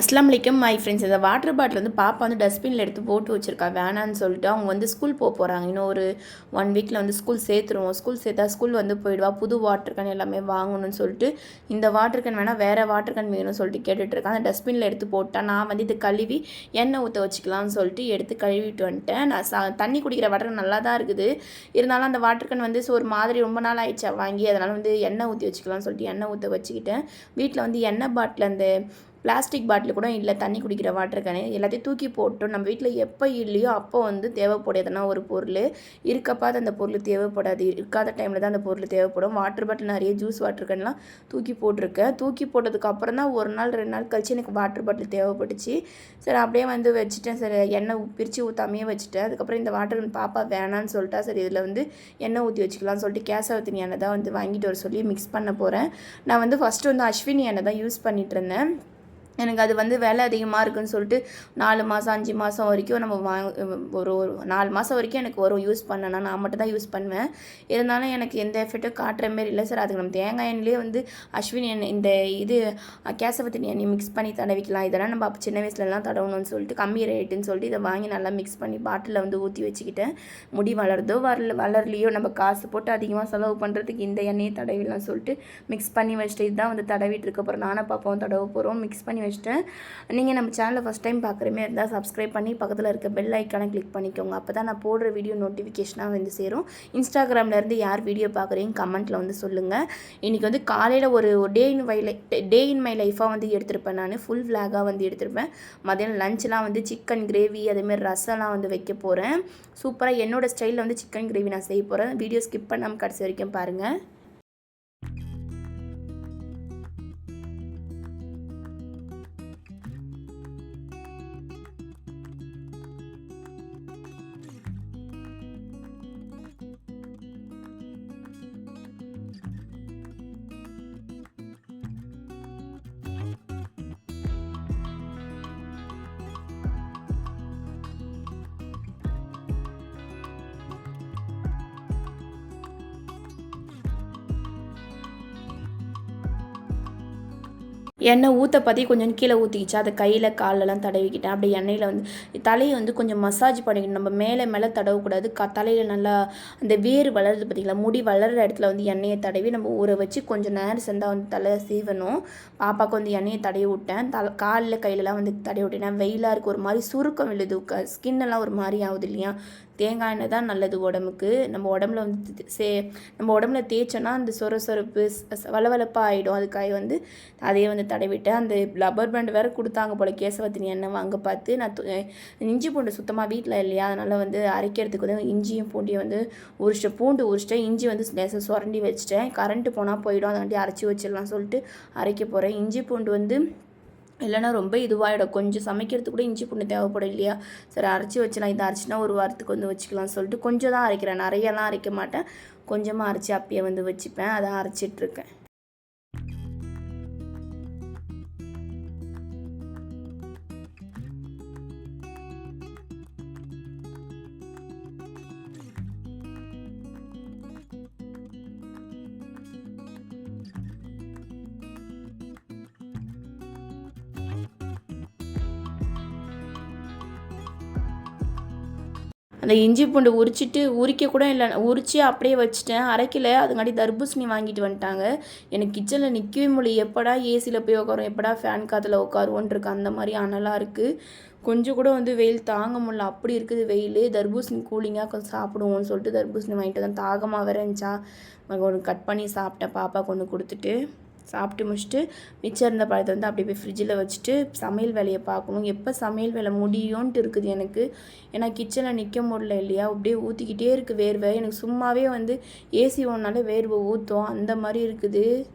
அஸ்லாம் வலைக்கம் my friends இந்த வாட்டர் பாட்டில் வந்து பாப்பா வந்து டஸ்ட்பினில் எடுத்து போட்டு வச்சுருக்கா. வேணான்னு சொல்லிட்டு அவங்க வந்து ஸ்கூல் போக போகிறாங்க இன்னும் ஒரு ஒன் வீக்கில் வந்து ஸ்கூல் சேர்த்துருவோம். ஸ்கூல் சேர்த்தா ஸ்கூல் வந்து போயிடுவா. புது வாட்டர் கேன் எல்லாமே வாங்கணும்னு சொல்லிட்டு இந்த வாட்டர் கேன் வேணால் வேறு வாட்டர் கேன் வேணும்னு சொல்லிட்டு கேட்டுட்ருக்கேன் அந்த டஸ்ட்பினில் எடுத்து போட்டால் நான் வந்து இது கழுவி எண்ணெய் ஊற்ற வச்சுக்கலாம்னு சொல்லிட்டு எடுத்து கழுவிட்டு வந்துட்டேன். நான் சா தண்ணி குடிக்கிற வாட்டர் நல்லா தான் இருக்குது. இருந்தாலும் அந்த வாட்டர் கேன் வந்து ஒரு மாதிரி ரொம்ப நாள் ஆயிடுச்சா. வாங்கி அதனால் வந்து எண்ணெய் ஊற்றி வச்சுக்கலாம்னு சொல்லிட்டு எண்ணெய் ஊற்ற வச்சுக்கிட்டேன். வீட்டில் வந்து எண்ணெய் பாட்டில் அந்த பிளாஸ்டிக் பாட்டில் கூட இல்லை தண்ணி குடிக்கிற வாட்டர் கேனு எல்லாத்தையும் தூக்கி போட்டோம் நம்ம வீட்டில் எப்போ இல்லையோ அப்போ வந்து தேவைப்படும் ஒரு பொருள் இருக்கப்பா அந்த பொருள் தேவைப்படாது. இருக்காத டைமில் தான் அந்த பொருள் தேவைப்படும். வாட்டர் பாட்டில் நிறைய ஜூஸ் வாட்டர் கேன்லாம் தூக்கி போட்டிருக்கேன். தூக்கி போட்டதுக்கு அப்புறம் தான் ஒரு நாள் ரெண்டு நாள் கழிச்சு எனக்கு வாட்டர் பாட்டில் தேவைப்பட்டுச்சு. சரி அப்படியே வந்து வச்சுட்டேன். சரி எண்ணெய் பிரித்து ஊற்றாமையே வச்சுட்டேன். அதுக்கப்புறம் இந்த வாட்டர் பாப்பா வேணான்னு சொல்லிட்டா. சரி இதில் வந்து எண்ணெய் ஊற்றி வச்சுக்கலாம்னு சொல்லிட்டு கேசவத்தினி எண்ணெய் தான் வந்து வாங்கிட்டு வர சொல்லி மிக்ஸ் பண்ண போகிறேன் நான் வந்து ஃபஸ்ட்டு வந்து அஸ்வினி எண்ணெய் தான் யூஸ் பண்ணிட்டு இருந்தேன். எனக்கு அது வந்து விலை அதிகமாக இருக்குன்னு சொல்லிட்டு நாலு மாதம் அஞ்சு மாதம் வரைக்கும் நம்ம வாங்க ஒரு ஒரு நாலு மாதம் வரைக்கும் எனக்கு வரும் யூஸ் பண்ணேன்னா நான் மட்டும் தான் யூஸ் பண்ணுவேன். இருந்தாலும் எனக்கு எந்த எஃபெக்ட்டும் காட்டுற மாரி இல்லை சார். அதுக்கு நம்ம தேங்காய் எண்ணெயிலே வந்து அஸ்வினி எண்ணெய் இந்த இது கேசவத்தின் எண்ணெய் மிக்ஸ் பண்ணி தடவிக்கலாம். இதெல்லாம் நம்ம அப்போ சின்ன வயசுலலாம் தடவணும்னு சொல்லிட்டு கம்மி ரேட்டுன்னு சொல்லிட்டு இதை வாங்கி நல்லா மிக்ஸ் பண்ணி பாட்டிலில் வந்து ஊற்றி வச்சுக்கிட்டேன். முடி வளருதோ வரல வளரலையோ நம்ம காசு போட்டு அதிகமாக செலவு பண்ணுறதுக்கு இந்த எண்ணெயை தடவிடலாம் சொல்லிட்டு மிக்ஸ் பண்ணி வச்சுட்டு இதுதான் வந்து தடவிட்டு இருக்க போகிறோம் நானும் பார்ப்போம் தடவ போகிறோம் மிக்ஸ் பண்ணி வச்சுட்டேன் நீங்கள் நம்ம சேனலை ஃபஸ்ட் டைம் பார்க்குறமே இருந்தால் சப்ஸ்கிரைப் பண்ணி பக்கத்தில் இருக்க பெல் ஐக்கானை கிளிக் பண்ணிக்கோங்க. அப்போ தான் நான் போடுற வீடியோ நோட்டிஃபிகேஷனாக வந்து சேரும். இன்ஸ்டாகிராம்லேருந்து யார் வீடியோ பார்க்குறீங்க கமெண்ட்டில் வந்து சொல்லுங்கள் இன்றைக்கி வந்து காலையில் ஒரு டே in my lie day in my லைஃபாக வந்து எடுத்திருப்பேன் நான். ஃபுல் விளாகாக வந்து எடுத்திருப்பேன். மதியானம் லஞ்செலாம் வந்து சிக்கன் கிரேவி அதேமாதிரி ரசம்லாம் வந்து வைக்க போகிறேன் சூப்பராக என்னோட ஸ்டைலில் வந்து சிக்கன் கிரேவி நான் செய்ய போகிறேன் வீடியோ ஸ்கிப் பண்ணாமல் கடைசி வரைக்கும் பாருங்கள் எண்ணெய் ஊற்ற பற்றி கொஞ்சம் கீழே ஊற்றிக்கிச்சு அதை கையில் காலெல்லாம் தடவிக்கிட்டேன். அப்படியே எண்ணெயில் வந்து தலையை வந்து கொஞ்சம் மசாஜ் பண்ணிக்கணும். நம்ம மேலே மேலே தடவக்கூடாது. க தலையில் நல்லா அந்த வேர் வளருது பார்த்திங்களா முடி வளர்கிற இடத்துல வந்து எண்ணெயை தடவி நம்ம ஊற வச்சு கொஞ்சம் நேரம் செந்தால் வந்து தலை சீவணும். பாப்பாவுக்கு வந்து எண்ணெயை தடவி விட்டேன். தலை காலில் கையிலலாம் வந்து தடவி விட்டேன். வெயிலாக இருக்குது ஒரு மாதிரி சுருக்கம் விழுது. ஸ்கின்னெல்லாம் ஒரு மாதிரி ஆகுது இல்லையா? தேங்காய் எண்ணெய் தான் நல்லது உடம்புக்கு. நம்ம உடம்புல வந்து சே நம்ம உடம்புல தேய்ச்சோன்னா அந்த சொர சொரப்பு வளவளப்பாக ஆகிடும் அதுக்காக வந்து அதையே வந்து தடவிட்டேன் அந்த லப்பர் பேண்ட் வேறு கொடுத்தாங்க போல் கேசவத்தினி எண்ணெய் வாங்க பார்த்து நான் இஞ்சி பூண்டு சுத்தமாக வீட்டில் இல்லையா? அதனால் வந்து அரைக்கிறதுக்கு வந்து இஞ்சியும் பூண்டையும் வந்து உரிச்சிட்டேன் பூண்டு உரிச்சிட்டேன். இஞ்சி வந்து லேசாக சுரண்டி வச்சுட்டேன். கரண்ட்டு போனால் போயிடும். அதை வண்டி அரைச்சி வச்சிடலாம் சொல்லிட்டு அரைக்க போகிறேன் இஞ்சி பூண்டு வந்து இல்லைன்னா ரொம்ப இதுவாகிடும் கொஞ்சம் சமைக்கிறதுக்கு கூட இஞ்சி பூண்டு தேவைப்படும் இல்லையா? சரி அரைச்சி வச்சலாம் இதை அரைச்சினா ஒரு வாரத்துக்கு வந்து வச்சுக்கலாம் சொல்லிட்டு கொஞ்சம் தான் அரைக்கிறேன். நிறையலாம் அரைக்க மாட்டேன். கொஞ்சமாக அரைச்சி அப்பயே வந்து வச்சுப்பேன். அதை அரைச்சிட்ருக்கேன். அந்த இஞ்சி பூண்டு உரிச்சிட்டு உரிக்க கூட இல்லை. உரிச்சு அப்படியே வச்சுட்டேன். அரைக்கல. அதுங்காட்டி தர்பூசணி வாங்கிட்டு வந்துட்டாங்க. எனக்கு கிச்சனில் நிற்கவே முடியல. எப்படா ஏசியில் போய் உட்காரும் எப்படா ஃபேன் காற்றுல உட்காருவோன்னு இருக்கு. அந்த மாதிரி அனலாக இருக்குது கொஞ்சம் கூட வந்து வெயில் தாங்க முடியல. அப்படி இருக்குது வெயில். தர்பூசணி கூலிங்காக கொஞ்சம் சாப்பிடுவோம்னு சொல்லிட்டு தர்பூசணி வாங்கிட்டு தான் தாகமாக வேற இருந்துச்சா? ஒன்று கட் பண்ணி சாப்பிட்டேன். பாப்பா கொண்டு கொடுத்துட்டு. சாப்பிட்டு முடிச்சுட்டு மிச்சம் இருந்த பழத்தை வந்து அப்படியே போய் ஃப்ரிட்ஜில் வச்சுட்டு சமையல் வேலையை பார்க்கணும். எப்போ சமையல் வேலை முடியும்ன்ட்டு இருக்குது எனக்கு. ஏன்னா கிச்சனில் நிற்க முடியல இல்லையா? அப்படியே ஊற்றிக்கிட்டே இருக்குது வேர்வை. எனக்கு சும்மாவே வந்து ஏசி ஓனாலே வேர்வை ஊற்றும் அந்த மாதிரி இருக்குது.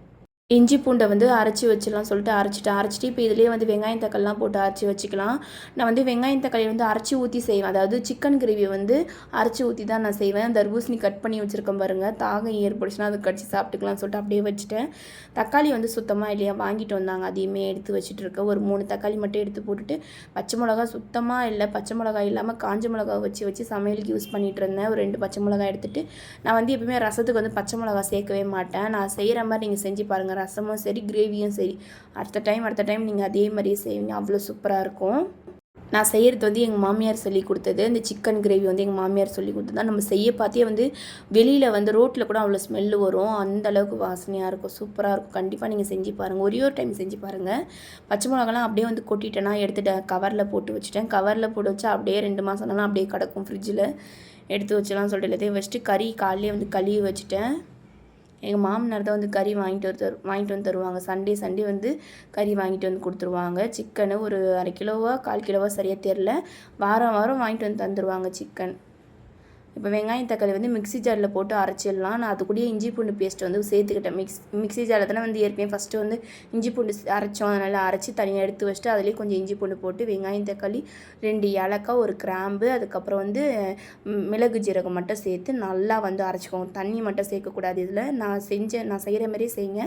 இஞ்சி பூண்டை வந்து அரைச்சி வச்சிடலாம் சொல்லிட்டு அரைச்சிட்டு அரைச்சிட்டு இப்போ இதுலேயே வந்து வெங்காயம் தக்காளிலாம் போட்டு அரைச்சி வச்சுக்கலாம். நான் வந்து வெங்காயம் தக்காளி வந்து அரைச்சி ஊற்றி செய்வேன். அதாவது சிக்கன் கிரேவி வந்து அரைச்சி ஊற்றி தான் நான் செய்வேன். தர்பூசணி கட் பண்ணி வச்சுருக்கேன் பாருங்கள் தாகம் ஏற்படுச்சுன்னா அதை கடிச்சு சாப்பிட்டுக்கலாம் சொல்லிட்டு அப்படியே வச்சுட்டேன். தக்காளி வந்து சுத்தமாக இல்லையா வாங்கிட்டு வந்தாங்க. அதையுமே எடுத்து வச்சுட்டு இருக்கேன். ஒரு மூணு தக்காளி மட்டும் எடுத்து போட்டுட்டு பச்சை மிளகா சுத்தமாக இல்லை பச்சை மிளகா இல்லாமல் காஞ்ச மிளகா வச்சு வச்சு சமையலுக்கு யூஸ் பண்ணிகிட்டு இருந்தேன். ஒரு ரெண்டு பச்சை மிளகா எடுத்துகிட்டு நான் வந்து எப்பவுமே ரசத்துக்கு வந்து பச்சை மிளகா சேர்க்கவே மாட்டேன். நான் செய்கிற மாதிரி நீங்கள் செஞ்சு பாருங்கள் ரசமும் சரி கிரேவியும் சரி. அடுத்த டைம் அடுத்த டைம் நீங்கள் அதே மாதிரியே செய்வீங்க. அவ்வளோ சூப்பராக இருக்கும். நான் செய்கிறது வந்து எங்கள் மாமியார் சொல்லி கொடுத்தது. இந்த சிக்கன் கிரேவி வந்து எங்கள் மாமியார் சொல்லி கொடுத்தது. தான் நம்ம செய்ய பார்த்தே வந்து வெளியில் வந்து ரோட்டில் கூட அவ்வளோ ஸ்மெல்லு வரும். அந்த அளவுக்கு வாசனையாக இருக்கும். சூப்பராக இருக்கும். கண்டிப்பாக நீங்கள் செஞ்சு பாருங்கள் ஒரே ஒரு டைம் செஞ்சு பாருங்கள் பச்சை மிளகாலாம் அப்படியே வந்து கொட்டிட்டேன்னா எடுத்துட்டு கவரில் போட்டு வச்சுட்டேன். கவரில் போட்டு வச்சா அப்படியே ரெண்டு மாதம்லாம் அப்படியே கிடக்கும் ஃப்ரிட்ஜில் எடுத்து வச்சலாம் சொல்லிட்டு எல்லாத்தையும் வச்சுட்டு கறி காலையிலே வந்து கழுவி வச்சுட்டேன். எங்கள் மாமனார் தான் வந்து கறி வாங்கிட்டு வந்து தரு வாங்கிட்டு வந்து தருவாங்க. சண்டே சண்டே வந்து கறி வாங்கிட்டு வந்து கொடுத்துருவாங்க. சிக்கனு ஒரு அரை கிலோவா கால் கிலோவா சரியாக தெரில வாரம் வாரம் வாங்கிட்டு வந்து தந்துடுவாங்க சிக்கன். இப்போ வெங்காயம் தக்காளி வந்து மிக்ஸி ஜாரில் போட்டு அரைச்சிடலாம். நான் அது கூடயே இஞ்சி பூண்டு பேஸ்ட் வந்து சேர்த்துக்கிட்டேன். மிக்ஸ் மிக்ஸி ஜாரில் தானே வந்து ஏற்கனவே ஃபஸ்ட்டு வந்து இஞ்சி பூண்டு அரைச்சோம். அதனால் அரைச்சி தனியாக எடுத்து வச்சுட்டு அதுலேயே கொஞ்சம் இஞ்சி பூண்டு போட்டு வெங்காயம் தக்காளி ரெண்டு ஏலக்காய் ஒரு கிராம்பு அதுக்கப்புறம் வந்து மிளகு ஜீரகம் மட்டும் சேர்த்து நல்லா வந்து அரைச்சிக்கோங்க. தண்ணி மட்டும் சேர்க்கக்கூடாது இதில். நான் செஞ்ச நான் செய்கிற மாதிரியே செய்யுங்க.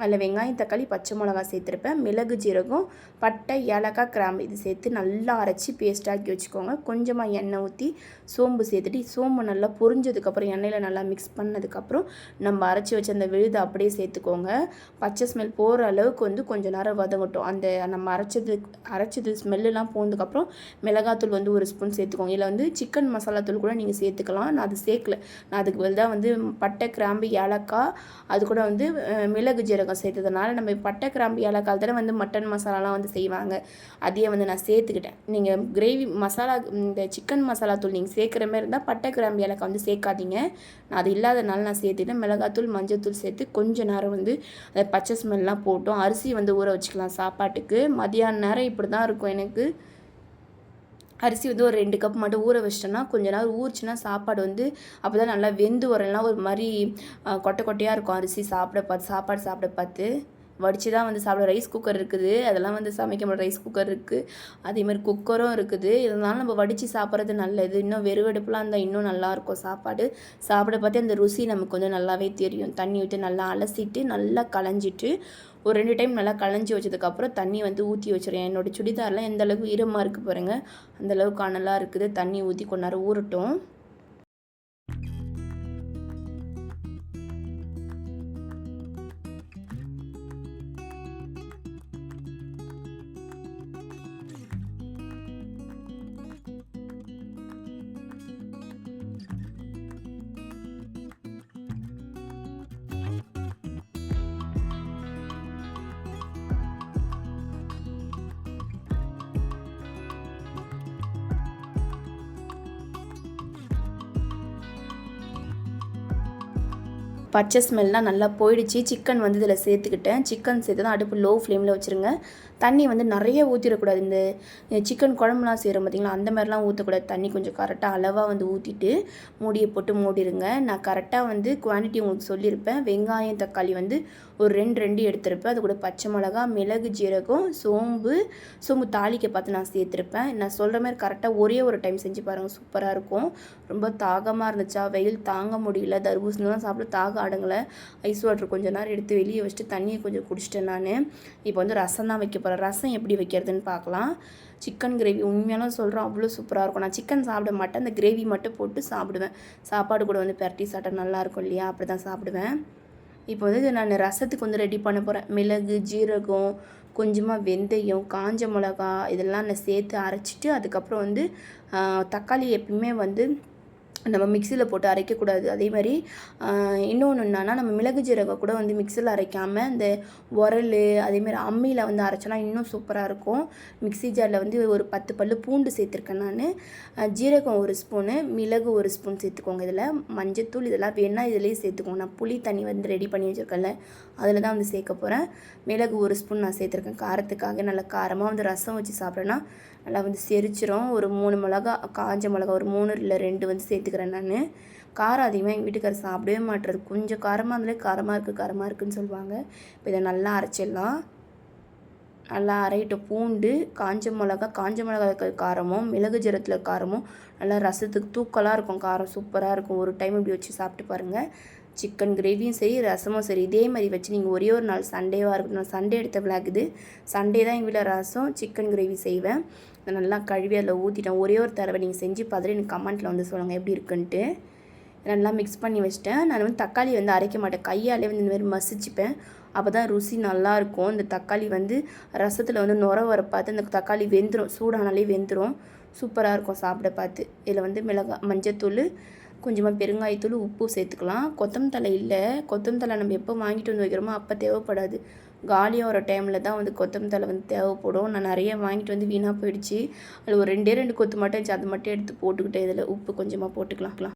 அதில் வெங்காயம் தக்காளி பச்சை மிளகா சேர்த்துருப்பேன். மிளகு ஜீரகம் பட்டை ஏலக்காய் கிராம்பு இது சேர்த்து நல்லா அரைச்சி பேஸ்டாக்கி வச்சுக்கோங்க. கொஞ்சமாக எண்ணெய் ஊற்றி சோம்பு சேர்த்துட்டு சோம்பு நல்லா பொரிஞ்சதுக்கப்புறம் எண்ணெயில் நல்லா மிக்ஸ் பண்ணதுக்கப்புறம் நம்ம அரைச்சி வச்ச அந்த விழுதை அப்படியே சேர்த்துக்கோங்க. பச்சை ஸ்மெல் போகிற அளவுக்கு வந்து கொஞ்சம் நேரம் வதங்கட்டும். அந்த நம்ம அரைச்சது அரைச்சது ஸ்மெல்லாம் போனதுக்கப்புறம் மிளகாத்தூள் வந்து ஒரு ஸ்பூன் சேர்த்துக்கோங்க. இல்லை வந்து சிக்கன் மசாலா தூள் கூட நீங்கள் சேர்த்துக்கலாம். நான் அது சேர்க்கல. நான் அதுக்கு பதில் தான் வந்து பட்டை கிராம்பு ஏலக்காய் அது கூட வந்து மிளகு ஜீரகம் சேர்த்ததுனால நம்ம பட்டை கிராம்பு ஏலக்காய் தானே வந்து மட்டன் மசாலாலாம் வந்து செய்வாங்க. அதையே வந்து நான் சேர்த்துக்கிட்டேன். நீங்கள் கிரேவி மசாலா இந்த சிக்கன் மசாலா தூள் நீங்கள் சேர்க்குற மாதிரி இருந்தால் பட்டை கிராம்பு ஏலக்காய் வந்து சேர்க்காதீங்க. நான் அது இல்லாதனால நான் சேர்த்துட்டேன் மிளகாத்தூள் மஞ்சத்தூள் சேர்த்து கொஞ்ச நேரம் வந்து அந்த பச்சை ஸ்மெல்லாம் போட்டோம். அரிசி வந்து ஊற வச்சுக்கலாம் சாப்பாட்டுக்கு. மதியான நேரம் இப்படி தான் இருக்கும் எனக்கு. அரிசி வந்து ஒரு ரெண்டு கப் மட்டும் ஊற வச்சிட்டோன்னா கொஞ்ச நேரம் ஊறிச்சுன்னா சாப்பாடு வந்து அப்போ தான் நல்லா வெந்து வரலாம் ஒரு மாதிரி கொட்டை கொட்டையாக இருக்கும் அரிசி சாப்பிட பார்த்து சாப்பாடு சாப்பிட பார்த்து வடித்து தான் வந்து சாப்பிட ரைஸ் குக்கர் இருக்குது. அதெல்லாம் வந்து சமைக்க முடியும் ரைஸ் குக்கர் இருக்குது அதேமாதிரி குக்கரும் இருக்குது. இதனால நம்ம வடித்து சாப்பிட்றது நல்லது. இன்னும் வெறுவெடுப்புலாம் இருந்தால் இன்னும் நல்லாயிருக்கும் சாப்பாடு சாப்பிட பார்த்து அந்த ருசி நமக்கு வந்து நல்லாவே தெரியும். தண்ணி ஊற்றி நல்லா அலசிட்டு நல்லா களைஞ்சிட்டு ஒரு ரெண்டு டைம் நல்லா களைஞ்சி வச்சதுக்கப்புறம் தண்ணி வந்து ஊற்றி வச்சுருவேன் என்னோடய சுடிதார்லாம் எந்த அளவுக்கு ஈரமாக இருக்குது பாருங்கள் அந்த அளவுக்கு அனலாக இருக்குது. தண்ணி ஊற்றி கொஞ்ச ஊறட்டும். பச்சை ஸ்மெல்லாம் நல்லா போயிடுச்சு. சிக்கன் வந்து இதில் சேர்த்துக்கிட்டேன். சிக்கன் சேர்த்து தான் அடுப்பு லோ ஃப்ளேமில் வச்சுருங்க. தண்ணி வந்து நிறைய ஊற்றிடக்கூடாது இந்த சிக்கன் குழம்புலாம் செய்கிறோம் பார்த்தீங்களா அந்த மாதிரிலாம் ஊற்றக்கூடாது தண்ணி கொஞ்சம் கரெக்டாக அளவாக வந்து ஊற்றிட்டு மூடியை போட்டு மூடிடுங்க நான் கரெக்டாக வந்து குவான்டிட்டி உங்களுக்கு சொல்லியிருப்பேன். வெங்காயம் தக்காளி வந்து ஒரு ரெண்டு ரெண்டு எடுத்திருப்பேன். அது கூட பச்சை மிளகா மிளகு ஜீரகம் சோம்பு சோம்பு தாளிக்க பார்த்து நான் சேர்த்துருப்பேன். நான் சொல்கிற மாதிரி கரெக்டாக ஒரே ஒரு டைம் செஞ்சு பாருங்கள் சூப்பராக இருக்கும். ரொம்ப தாகமாக இருந்துச்சா வெயில் தாங்க முடியல தர்பூசணிலாம் சாப்பிட தாகம் அடங்கலை ஐஸ் வாட்டர் கொஞ்ச நேரம் எடுத்து வெளியே வச்சுட்டு தண்ணியை கொஞ்சம் குடிச்சிட்டேன் நான். இப்போ வந்து ரசம் தான் வைக்க போகிறேன் ரசம் எப்படி வைக்கிறதுன்னு பார்க்கலாம். சிக்கன் கிரேவி உண்மையெல்லாம் சொல்கிறோம் அவ்வளோ சூப்பராக இருக்கும். நான் சிக்கன் சாப்பிட மாட்டேன். அந்த கிரேவி மட்டும் போட்டு சாப்பிடுவேன். சாப்பாடு கூட வந்து பெரட்டி சாப்பிட்டா நல்லாயிருக்கும் இல்லையா? அப்படி தான் சாப்பிடுவேன். இப்போ வந்து நான் ரசத்துக்கு வந்து ரெடி பண்ண போகிறேன் மிளகு ஜீரகம் கொஞ்சமாக வெந்தயம் காஞ்ச மிளகா இதெல்லாம் நான் சேர்த்து அரைச்சிட்டு அதுக்கப்புறம் வந்து தக்காளி எப்பயுமே வந்து நம்ம மிக்சியில் போட்டு அரைக்கக்கூடாது. அதே மாதிரி இன்னொன்று என்னன்னா நம்ம மிளகு ஜீரகம் கூட வந்து மிக்சியில் அரைக்காமல் இந்த உரல் அதேமாதிரி அம்மியில் வந்து அரைச்சோன்னா இன்னும் சூப்பராக இருக்கும். மிக்ஸி ஜாரில் வந்து ஒரு பத்து பல் பூண்டு சேர்த்துருக்கேன் நான். ஜீரகம் ஒரு ஸ்பூனு மிளகு ஒரு ஸ்பூன் சேர்த்துக்கோங்க இதில். மஞ்சத்தூள் இதெல்லாம் வேணால் இதிலேயே சேர்த்துக்கோங்க. நான் புளி தண்ணி வந்து ரெடி பண்ணி வச்சுருக்கேன்ல அதில் தான் வந்து சேர்க்க போகிறேன் மிளகு ஒரு ஸ்பூன் நான் சேர்த்துருக்கேன். காரத்துக்காக நல்லா காரமாக வந்து ரசம் வச்சு சாப்பிட்றேன்னா நல்லா வந்து செரிச்சிரும். ஒரு மூணு மிளகா காஞ்ச மிளகா ஒரு மூணு இல்லை ரெண்டு வந்து எடுத்துக்கிறேன் நான். காரம் அதிகமாக எங்கள் வீட்டுக்காரர் சாப்பிடவே மாட்டுறது கொஞ்சம் காரமாக இருந்தாலே காரமாக இருக்குது காரமாக இருக்குதுன்னு சொல்லுவாங்க. இப்போ இதை நல்லா அரைச்சிடலாம். நல்லா அரையிட்ட பூண்டு காஞ்ச மிளகா காஞ்ச மிளகா இருக்க காரமும் மிளகு ஜீரத்தில் காரமும் நல்லா ரசத்துக்கு தூக்கலாக இருக்கும். காரம் சூப்பராக இருக்கும். ஒரு டைம் இப்படி வச்சு சாப்பிட்டு பாருங்கள் சிக்கன் கிரேவியும் சரி ரசமும் சரி. இதே மாதிரி வச்சு நீங்கள் ஒரே ஒரு நாள் சண்டேவாக இருக்கணும் நான் சண்டே எடுத்த விளாக் இது. சண்டே தான் எங்கள் வீட்டில் ரசம் சிக்கன் கிரேவி செய்வேன். நான் நல்லா கழுவி அதில் ஊற்றிட்டேன் ஒரே ஒரு தடவை நீங்கள் செஞ்சு பார்த்துட்டு எனக்கு கமெண்ட்டில் வந்து சொல்லுங்கள் எப்படி இருக்குன்ட்டு. நல்லா மிக்ஸ் பண்ணி வச்சிட்டேன். நான் வந்து தக்காளி வந்து அரைக்க மாட்டேன். கையாலே வந்து இந்த மாதிரி மசிச்சுப்பேன். அப்போ தான் ருசி நல்லாயிருக்கும் இந்த தக்காளி வந்து ரசத்தில் வந்து நுர வர பார்த்து இந்த தக்காளி வெந்துடும் சூடானாலே வெந்துடும் சூப்பராக இருக்கும் சாப்பிட பார்த்து. இதில் வந்து மிளகாய் மஞ்சத்தூள் கொஞ்சமாக பெருங்காயத்தூள் உப்பு சேர்த்துக்கலாம். கொத்தமல்லி இல்லை. கொத்தமல்லி நம்ம எப்போ வாங்கிட்டு வந்து வைக்கிறோமோ அப்போ தேவைப்படாது. காலியாக வர டைமில் தான் வந்து கொத்தமல்லி வந்து தேவைப்படும். நான் நிறைய வாங்கிட்டு வந்து வீணாக போயிடுச்சு. அதில் ஒரு ரெண்டே ரெண்டு கொத்து மட்டும் அது அதை மட்டும் எடுத்து போட்டுக்கிட்டேன் இதில் உப்பு கொஞ்சமாக போட்டுக்கலாம்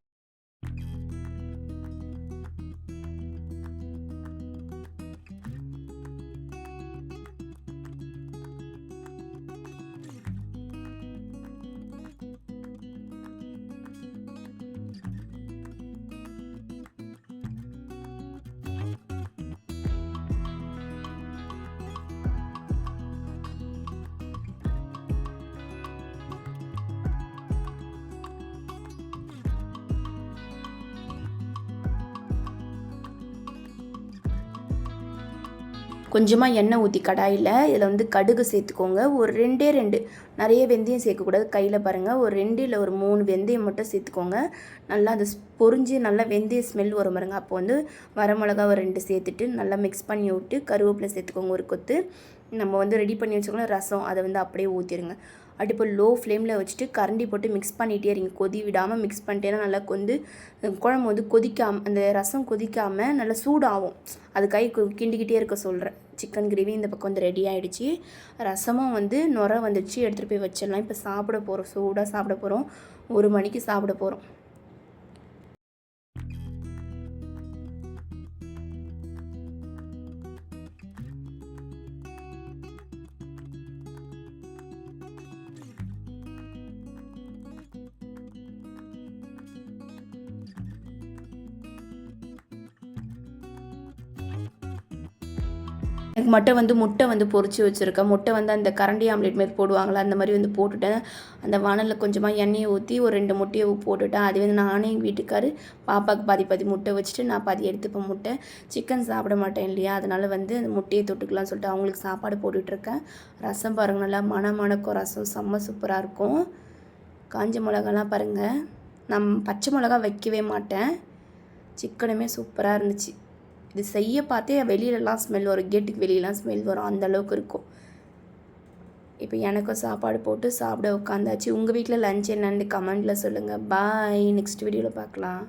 கொஞ்சமாக எண்ணெய் ஊற்றி கடாயில் இதில் வந்து கடுகு சேர்த்துக்கோங்க. ஒரு ரெண்டே ரெண்டு நிறைய வெந்தயம் சேர்க்கக்கூடாது கையில் பாருங்கள் ஒரு ரெண்டு இல்லை ஒரு மூணு வெந்தயம் மட்டும் சேர்த்துக்கோங்க. நல்லா அது பொறிஞ்சு நல்லா வெந்தய ஸ்மெல் வரும் பாருங்க. அப்போ வந்து வரமிளகா ஒரு ரெண்டு சேர்த்துட்டு நல்லா மிக்ஸ் பண்ணி விட்டு கருவேப்பிலை சேர்த்துக்கோங்க ஒரு கொத்து. நம்ம வந்து ரெடி பண்ணி வச்சுக்கலாம் ரசம் அதை வந்து அப்படியே ஊற்றிடுங்க அடுப்பு லோ ஃப்ளேமில் வச்சுட்டு கரண்டி போட்டு மிக்ஸ் பண்ணிகிட்டே இருங்க. கொதி விடாமல் மிக்ஸ் பண்ணிட்டேன்னா நல்லா வந்து குழம்பு வந்து கொதிக்காமல் அந்த ரசம் கொதிக்காமல் நல்லா சூடாகும். அது கை கிண்டிக்கிட்டே இருக்க சொல்கிறேன் சிக்கன் கிரேவி இந்த பக்கம் வந்து ரெடி ஆகிடுச்சு ரசமும் வந்து நுர வந்துடுச்சு. எடுத்துகிட்டு போய் வச்சிடலாம். இப்போ சாப்பிட போகிறோம் சூடாக சாப்பிட போகிறோம் ஒரு மணிக்கு சாப்பிட போகிறோம் மட்டும் வந்து முட்டை வந்து பொறிச்சு வச்சுருக்கேன். முட்டை வந்து அந்த கரண்டி ஆம்லேட் மாரி போடுவாங்களா அந்த மாதிரி வந்து போட்டுட்டேன். அந்த வானலில் கொஞ்சமாக எண்ணெயை ஊற்றி ஒரு ரெண்டு முட்டையை போட்டுவிட்டேன் அது வந்து நானே எங்கள் வீட்டுக்காரு பாப்பாவுக்கு பாதி பாதி முட்டை வச்சுட்டு நான் பாதி எடுத்துப்பேன் முட்டை. சிக்கன் சாப்பிட மாட்டேன் இல்லையா? அதனால் வந்து அந்த முட்டையை தொட்டுக்கலாம்னு சொல்லிட்டு அவங்களுக்கு சாப்பாடு போட்டுட்ருக்கேன் ரசம் பாருங்கள் நல்லா மணமணக்கும் ரசம் செம்ம சூப்பராக இருக்கும். காஞ்ச மிளகாலாம் பாருங்கள் நம் பச்சை மிளகா வைக்கவே மாட்டேன். சிக்கனுமே சூப்பராக இருந்துச்சு. இது செய்ய பார்த்தே வெளியிலலாம் ஸ்மெல் வரும். கேட்டுக்கு வெளியெலாம் ஸ்மெல் வரும். அந்த அளவுக்கு இருக்கும். இப்போ எனக்கும் சாப்பாடு போட்டு சாப்பிட உட்காந்தாச்சு. உங்கள் வீட்டில் லஞ்ச் என்னன்னு கமெண்ட்டில் சொல்லுங்கள் பாய் நெக்ஸ்ட் வீடியோவில் பார்க்கலாம்.